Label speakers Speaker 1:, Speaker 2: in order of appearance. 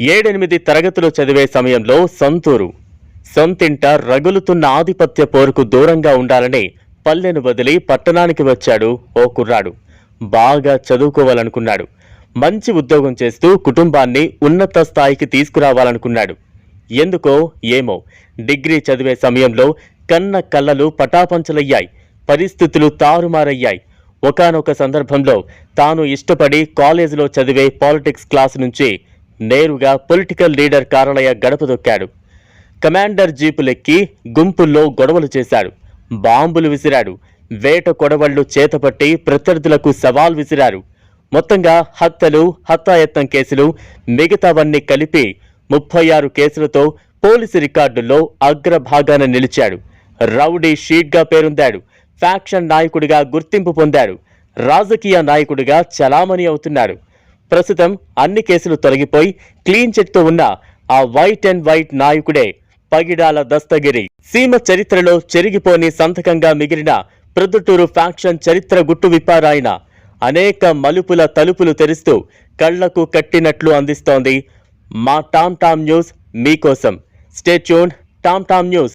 Speaker 1: ఏడెనిమిది తరగతులు చదివే సమయంలో సొంతూరు. సొంతింట రగులుతున్న ఆధిపత్య పోరుకు దూరంగా ఉండాలని పల్లెను వదిలి పట్టణానికి వచ్చాడు ఓ కుర్రాడు. బాగా చదువుకోవాలనుకున్నాడు. మంచి ఉద్యోగం చేస్తూ కుటుంబాన్ని ఉన్నత స్థాయికి తీసుకురావాలనుకున్నాడు. ఎందుకో ఏమో. డిగ్రీ చదివే సమయంలో కన్న కళ్ళలు పటాపంచలయ్యాయి. పరిస్థితులు తారుమారయ్యాయి. ఒకానొక సందర్భంలో తాను ఇష్టపడి కాలేజీలో చదివే పాలిటిక్స్ క్లాస్ నుంచి నేరుగా పొలిటికల్ లీడర్ కారణయ్య గడప దొక్కాడు. కమాండర్ జీపులెక్కి గుంపుల్లో గొడవలు చేశాడు. బాంబులు విసిరాడు. వేట కొడవళ్ళు చేతపట్టి ప్రత్యర్థులకు సవాల్ విసిరారు. మొత్తంగా హత్యలు హత్యాయత్నం కేసులు మిగతావన్నీ కలిపి ముప్పై ఆరు కేసులతో పోలీసు రికార్డుల్లో అగ్రభాగాన నిలిచాడు. రౌడీ షీట్గా పేరొందాడు. ఫ్యాక్షన్ నాయకుడిగా గుర్తింపు పొందాడు. రాజకీయ నాయకుడిగా చలామణి అవుతున్నాడు. ప్రస్తుతం అన్ని కేసులు తొలగిపోయి క్లీన్ చిట్తో ఉన్న ఆ వైట్ అండ్ వైట్ నాయకుడే పగిడాల దస్తగిరి. సీమ చరిత్రలో చెరిగిపోని సంతకంగా మిగిలిన ప్రొద్దుటూరు ఫ్యాక్షన్ చరిత్ర గుట్టు విప్పారాయన అనేక మలుపుల తలుపులు తెరుస్తూ కళ్ళకు కట్టినట్లు అందిస్తోంది మా టామ్ టామ్ న్యూస్ మీకోసం. Stay tune Tom Tom news.